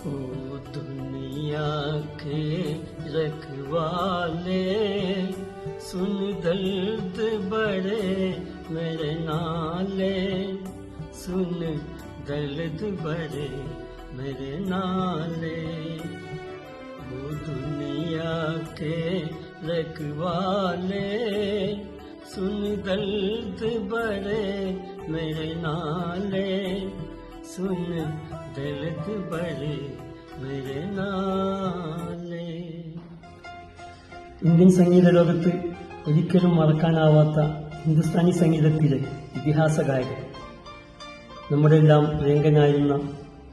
ओ दुनिया के रखवाले। सुन दर्द बड़े मेरे नाले। सुन दर्द बड़े मेरे नाले। वो दुनिया के रखवाले। सुन दर्द बड़े मेरे नाले। सुन दर्द बड़े मेरे नाले ഇന്ത്യൻ സംഗീത ലോകത്ത് ഒരിക്കലും മറക്കാനാവാത്ത ഹിന്ദുസ്ഥാനി സംഗീതത്തിലെ ഇതിഹാസ ഗായകൻ നമ്മുടെ എല്ലാം പ്രിയങ്കനായിരുന്ന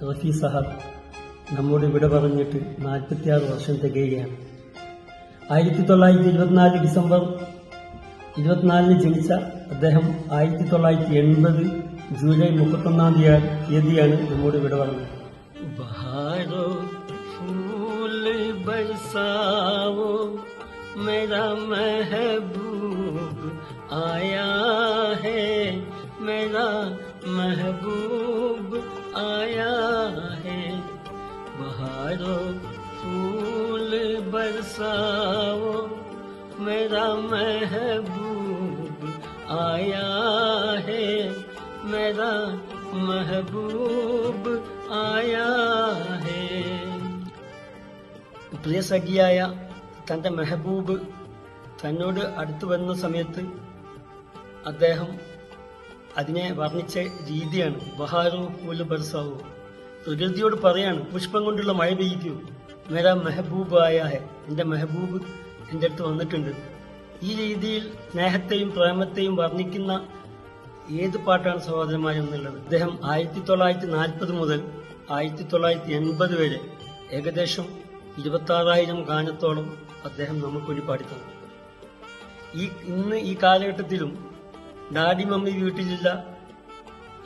റഫി സഹബ് നമ്മോട് ഇവിടെ പറഞ്ഞിട്ട് നാൽപ്പത്തിയാറ് വർഷം തികയുകയാണ് ആയിരത്തി തൊള്ളായിരത്തി ഇരുപത്തിനാല് ഡിസംബർ ഇരുപത്തിനാലിന് ജനിച്ച അദ്ദേഹം ആയിരത്തി തൊള്ളായിരത്തി എൺപത് ജൂലൈ മുപ്പത്തൊന്നാം തീയതി തീയതിയാണ് നമ്മോട് ഇവിടെ പറഞ്ഞത് ബഹാരോ ഫൂൽ ബർസാവോ मेरा महबूब आया है मेरा महबूब आया है बहारो फूल बरसाओ मेरा महबूब आया है मेरा महबूब आया है പ്രിയ സഖിയായ തന്റെ മെഹബൂബ് തന്നോട് അടുത്തു വരുന്ന സമയത്ത് അദ്ദേഹം അതിനെ വർണ്ണിച്ച രീതിയാണ് ബഹാറു പൂല് ബർസാവു പ്രകൃതിയോട് പറയാണ് പുഷ്പം കൊണ്ടുള്ള മഴ പെയ്യിക്കൂ മേരാ മെഹബൂബായ ഹെ എന്റെ മെഹബൂബ് എന്റെ അടുത്ത് വന്നിട്ടുണ്ട് ഈ രീതിയിൽ സ്നേഹത്തെയും പ്രേമത്തെയും വർണ്ണിക്കുന്ന ഏത് പാട്ടാണ് സഹോദരന്മാരെന്നുള്ളത് അദ്ദേഹം ആയിരത്തി തൊള്ളായിരത്തി നാൽപ്പത് മുതൽ ആയിരത്തി തൊള്ളായിരത്തി എൺപത് വരെ ഏകദേശം ഇരുപത്തി ആറായിരം ഗാനത്തോളം അദ്ദേഹം നമുക്ക് നമുക്കൊരു പാടിത്തന്നു ഈ ഇന്ന് ഈ കാലഘട്ടത്തിലും ഡാഡി മമ്മി വീട്ടിലില്ല.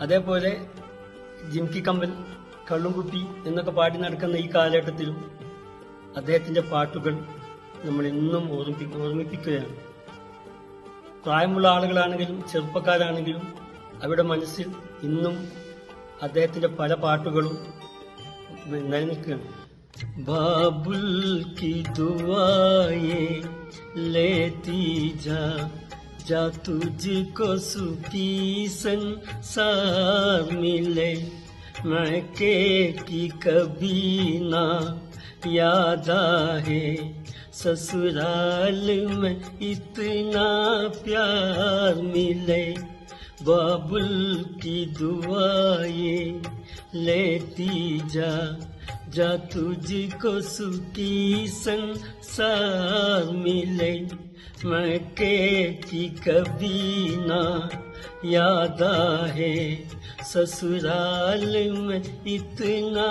അതേപോലെ ജിംകി കമ്പൻ കള്ളുംകുപ്പി എന്നൊക്കെ പാടി നടക്കുന്ന ഈ കാലഘട്ടത്തിലും അദ്ദേഹത്തിന്റെ പാട്ടുകൾ നമ്മൾ എന്നും ഓർമ്മി ഓർമ്മിപ്പിക്കുകയാണ്. പ്രായമുള്ള ആളുകളാണെങ്കിലും ചെറുപ്പക്കാരാണെങ്കിലും അവരുടെ മനസ്സിൽ ഇന്നും അദ്ദേഹത്തിന്റെ പല പാട്ടുകളും നിലനിൽക്കുകയാണ് बाबुल की दुआएं लेती जा जा तुझको सुखी संसार मिले मैं के की कभी ना याद आए ससुराल में इतना प्यार मिले, बाबुल की दुआएँ लेती जा जा तुझको सुखी संसार मिले। मैं के की कभी ना याद है ससुराल में इतना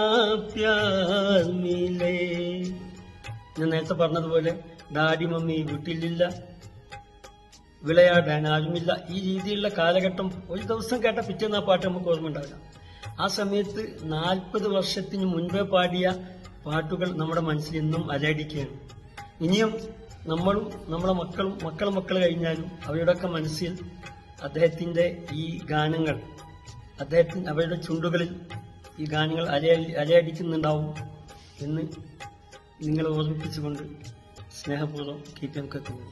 प्यार मिले। ഞാൻ നേരത്തെ പറഞ്ഞതുപോലെ ഡാഡി മമ്മി വീട്ടിലില്ല വിളയാടാൻ ആരുമില്ല. ഈ രീതിയിലുള്ള കാലഘട്ടം ഒരു ദിവസം കേട്ട പിറ്റേന്ന് ആ പാട്ട് നമുക്ക് ഓർമ്മ ഉണ്ടാവില്ല. ആ സമയത്ത് നാൽപ്പത് വർഷത്തിന് മുൻപേ പാടിയ പാട്ടുകൾ നമ്മുടെ മനസ്സിൽ ഇന്നും അലയടിക്കുകയാണ്. ഇനിയും നമ്മളും നമ്മളെ മക്കളും മക്കളെ മക്കൾ കഴിഞ്ഞാലും അവരുടെയൊക്കെ മനസ്സിൽ അദ്ദേഹത്തിന്റെ ഈ ഗാനങ്ങൾ അദ്ദേഹത്തിന് അവരുടെ ചുണ്ടുകളിൽ ഈ ഗാനങ്ങൾ അലയ അലയടിക്കുന്നുണ്ടാവും എന്ന് നിങ്ങളെ ഓർമ്മിപ്പിച്ചുകൊണ്ട് സ്നേഹപൂർവം കീറ്റം കത്തുന്നു.